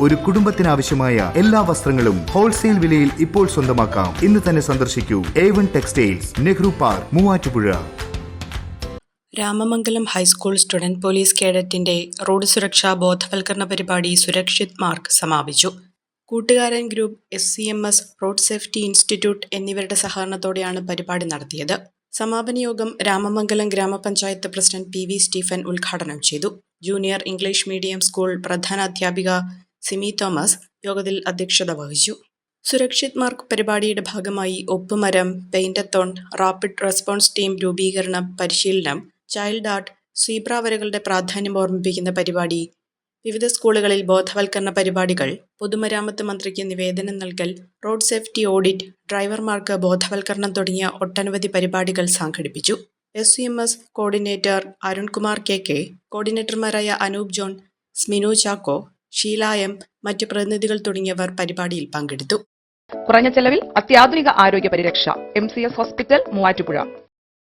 ഒരു കുടുംബത്തിനാവശ്യമായ എല്ലാ വസ്ത്രങ്ങളും ഹോൾസെയിൽ വിലയിൽ ഇപ്പോൾ സ്വന്തമാക്കാം. ഇന്ന് തന്നെ സന്ദർശിക്കൂ. A one textiles Nehru park Muvattupuzha. Ramamangalam high school student police കേഡറ്റിന്റെ road സുരക്ഷാ ബോധവൽക്കരണ പരിപാടി സുരക്ഷിത് മാർക്ക് സമാപിച്ചു. കൂട്ടുകാരൻ group S C M S road safety institute എന്നിവരുടെ സഹകരണത്തോടെയാണ് പരിപാടി നടത്തിയത്. സമാപന യോഗം രാമമംഗലം ഗ്രാമപഞ്ചായത്ത് പ്രസിഡന്റ് പി വി സ്റ്റീഫൻ ഉദ്ഘാടനം ചെയ്തു. ജൂനിയർ ഇംഗ്ലീഷ് മീഡിയം സ്കൂൾ പ്രധാനാധ്യാപിക സിമി തോമസ് യോഗത്തിൽ അധ്യക്ഷത വഹിച്ചു. സുരക്ഷിത് മാർക്ക് പരിപാടിയുടെ ഭാഗമായി ഒപ്പുമരം പെയിന്റത്തോൺ റാപ്പിഡ് റെസ്പോൺസ് ടീം രൂപീകരണം പരിശീലനം ചൈൽഡ് ആർട്ട് സീബ്ര വരകളുടെ പ്രാധാന്യം ഓർമ്മിപ്പിക്കുന്ന പരിപാടി വിവിധ സ്കൂളുകളിൽ ബോധവൽക്കരണ പരിപാടികൾ പൊതുമരാമത്ത് മന്ത്രിക്ക് നിവേദനം നൽകൽ റോഡ് സേഫ്റ്റി ഓഡിറ്റ് ഡ്രൈവർമാർക്ക് ബോധവൽക്കരണം തുടങ്ങിയ ഒട്ടനവധി പരിപാടികൾ സംഘടിപ്പിച്ചു. S C M S coordinator Arunkumar K K കോർഡിനേറ്റർമാരായ Anoop John Sminu Chacko Sheela M മറ്റ് പ്രതിനിധികൾ തുടങ്ങിയവർ പരിപാടിയിൽ പങ്കെടുത്തു. കുറഞ്ഞ ചെലവിൽ അത്യാധുനിക ആരോഗ്യ പരിരക്ഷ M C S hospital Muvattupuzha.